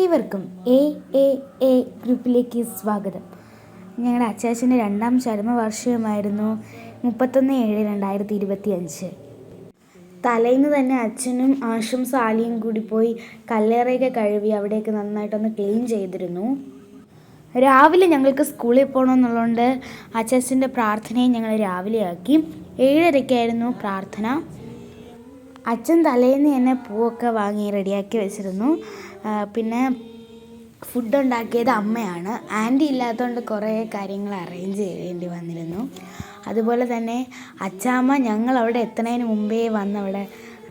ഏവർക്കും A A A ഗ്രൂപ്പിലേക്ക് സ്വാഗതം. ഞങ്ങളുടെ അച്ചാച്ചന്റെ രണ്ടാം ചരമവാർഷികമായിരുന്നു മുപ്പത്തൊന്ന് ഏഴ് രണ്ടായിരത്തി ഇരുപത്തി അഞ്ച് തലേന്ന് തന്നെ അച്ഛനും ആഷും സാലിയും കൂടി പോയി കല്ലേറയൊക്കെ കഴുകി അവിടെയൊക്കെ നന്നായിട്ടൊന്ന് ക്ലീൻ ചെയ്തിരുന്നു. രാവിലെ ഞങ്ങൾക്ക് സ്കൂളിൽ പോകണമെന്നുള്ളതുകൊണ്ട് അച്ചാച്ചന്റെ പ്രാർത്ഥനയും ഞങ്ങൾ രാവിലെ ആക്കി ഏഴരയ്ക്കായിരുന്നു പ്രാർത്ഥന. അച്ഛൻ തലേന്ന് തന്നെ പൂവൊക്കെ വാങ്ങി റെഡിയാക്കി വെച്ചിരുന്നു. പിന്നെ ഫുഡ് ഉണ്ടാക്കിയത് അമ്മയാണ്. ആന്റി ഇല്ലാത്തതുകൊണ്ട് കുറേ കാര്യങ്ങൾ അറേഞ്ച് ചെയ്യേണ്ടി വന്നിരുന്നു. അതുപോലെ തന്നെ അച്ചാമ്മ ഞങ്ങൾ അവിടെ എത്തുന്നതിന് മുമ്പേ വന്ന് അവിടെ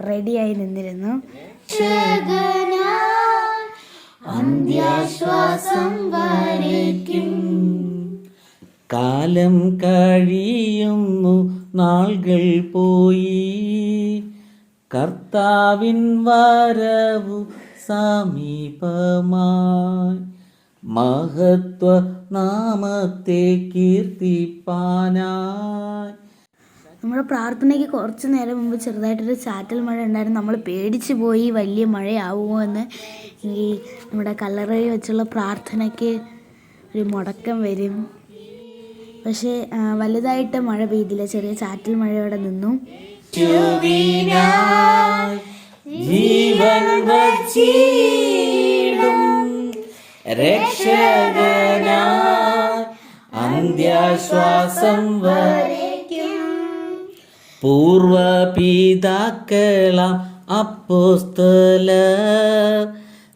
റെഡിയായി നിന്നിരുന്നു. കാലം കഴിയുന്നു നാളുകൾ പോയി. കർത്താവിൻ വരവു സമീപമായി മഹത്വ നാമത്തെ കീർത്തിപ്പാനായി. നമ്മുടെ പ്രാർത്ഥനയ്ക്ക് കുറച്ച് നേരം മുമ്പ് ചെറുതായിട്ടൊരു ചാറ്റൽ മഴ ഉണ്ടായിരുന്നു. നമ്മൾ പേടിച്ച് പോയി വലിയ മഴയാവുമോ എന്ന് ഈ നമ്മുടെ കല്ലറയിൽ വെച്ചുള്ള പ്രാർത്ഥനയ്ക്ക് ഒരു മുടക്കം വരും. പക്ഷേ വലുതായിട്ട് മഴ പെയ്തില്ല. ചെറിയ ചാറ്റൽ മഴയോടെ നിന്നു. രക്ഷകനായി അന്ത്യശ്വാസം വരയ്ക്കും. പൂർവപിതാക്കളാം അപ്പോസ്തല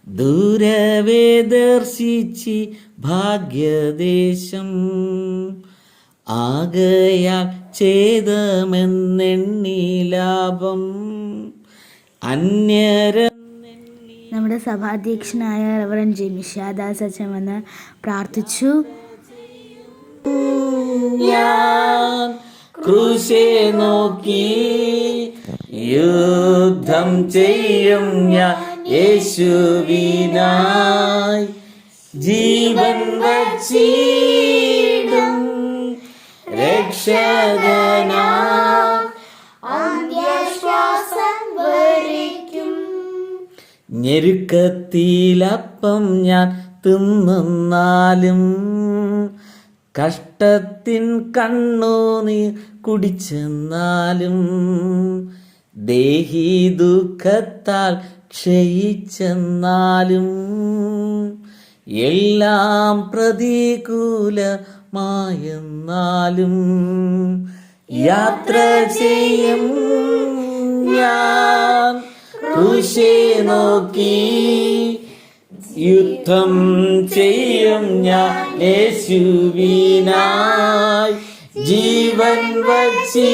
ദൂരവേ ദർശിച്ച് ഭാഗ്യദേശം. ആകയാൽ ചെയ്തമെന്നെണ്ണി ലാഭം. അന്യര നമ്മുടെ സഭാധ്യക്ഷനായ റവറൻ ജെ മിഷാദാസ് അച്ഛൻ വന്ന് പ്രാർത്ഥിച്ചു. നോക്കി യുദ്ധം ചെയ്യും ഞാൻ യേശുവിനായി. ജീവൻ വച്ചിടും രക്ഷകനായി ഞെരുക്കത്തിലപ്പം ഞാൻ തിന്നാലും കഷ്ടത്തിൻ കണ്ണോ കണ്ണുനീർ കുടിച്ചെന്നാലും ദേഹി ദുഃഖത്താൽ ക്ഷയിച്ചെന്നാലും എല്ലാം പ്രതികൂലമായെന്നാലും യാത്ര ചെയ്യും ഞാൻ. ക്രൂശെ നോക്കി യുദ്ധം ചെയ്യും ഞാൻ യേശുവിനായി. ജീവൻ വച്ചി.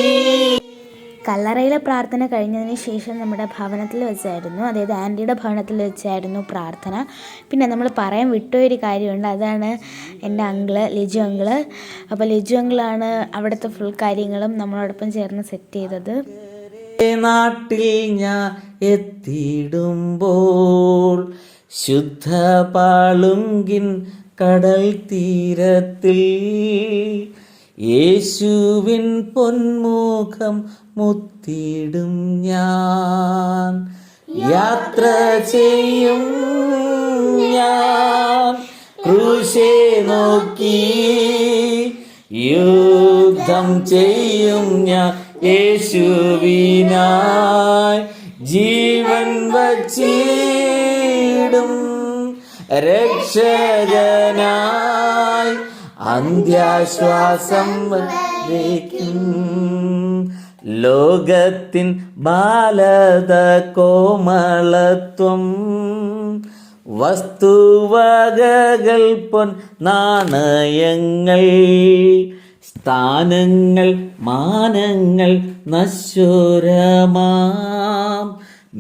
കല്ലറയിലെ പ്രാർത്ഥന കഴിഞ്ഞതിന് ശേഷം നമ്മുടെ ഭവനത്തിൽ വെച്ചായിരുന്നു. അതായത് ആന്റിയുടെ ഭവനത്തിൽ വെച്ചായിരുന്നു പ്രാർത്ഥന. പിന്നെ നമ്മൾ പറയാൻ വിട്ടൊരു കാര്യമുണ്ട്. അതാണ് എന്റെ അങ്കിൾ ലിജു അങ്കിൾ. അപ്പോൾ ലിജു അങ്കിളാണ് അവിടുത്തെ ഫുൾ കാര്യങ്ങളും നമ്മളോടൊപ്പം ചേർന്ന് സെറ്റ് ചെയ്തത്. നാട്ടിൽ ഞാൻ എത്തിയിടുമ്പോൾ ശുദ്ധ പാളുങ്കിൻ കടൽ തീരത്തിൽ യേശുവിൻ പൊന്മുഖം മുത്തിടും ഞാൻ. യാത്ര ചെയ്യും ഞാൻ. ക്രൂശെ നോക്കി യുദ്ധം ചെയ്യും ഞാൻ. യേശുവിനായി ജീവൻ വച്ചിടും. രക്ഷകനായി അന്ത്യാശ്വാസം വരേക്കും ലോകത്തിൻ ബാലത കോമളത്വം. വസ്തുവകകൾ പൊൻ നാണയങ്ങൾ. സ്ഥാനങ്ങൾ മാനങ്ങൾ നശ്വരമാം.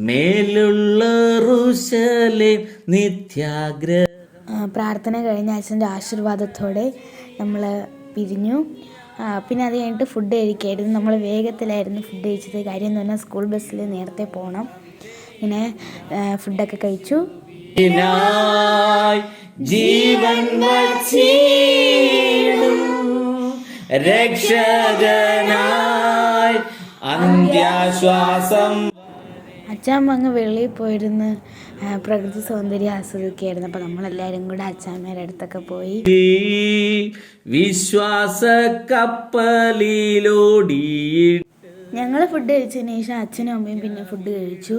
മേലുള്ള റുശലെ നിത്യാഗ്ര പ്രാർത്ഥന കഴിഞ്ഞ അച്ഛന്റെ ആശീർവാദത്തോടെ നമ്മൾ പിരിഞ്ഞു. പിന്നെ അത് കഴിഞ്ഞിട്ട് ഫുഡ് കഴിക്കായിരുന്നു. നമ്മൾ വേഗത്തിലായിരുന്നു ഫുഡ് കഴിച്ചത്. കാര്യം എന്ന് പറഞ്ഞാൽ സ്കൂൾ ബസ്സിൽ നേരത്തെ പോകണം ഇങ്ങനെ ഫുഡൊക്കെ കഴിച്ചു. ജീവൻ രക്ഷകനായി അന്ത്യാശ്വാസം. അച്ചാമ്മ അങ്ങ് വെളിയിൽ പോയിരുന്ന് പ്രകൃതി സൗന്ദര്യം ആസ്വദിക്കുകയായിരുന്നു. അപ്പോൾ നമ്മളെല്ലാവരും കൂടെ അച്ചാമ്മയുടെ അടുത്തൊക്കെ പോയി. വിശ്വാസ കപ്പലിലോടി ഞങ്ങൾ ഫുഡ് കഴിച്ചതിന് ശേഷം അച്ഛനും അമ്മയും പിന്നെ ഫുഡ് കഴിച്ചു.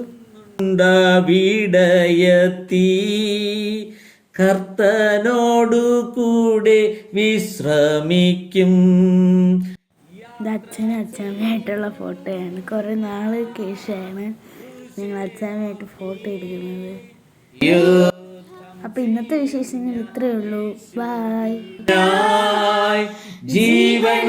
വിടയത്തി. കർത്തനോടു കൂടെ വിശ്രമിക്കും. ഇത് അച്ഛനും അച്ഛാമ്മയായിട്ടുള്ള ഫോട്ടോയാണ്. കുറേ നാൾ ശേഷമാണ് ഞങ്ങൾ അച്ഛാമ്മയായിട്ട് ഫോട്ടോ എടുക്കുന്നത്. അപ്പൊ ഇന്നത്തെ വിശേഷങ്ങൾ ഇത്രയേ ഉള്ളൂ. ബായ് ജീവൻ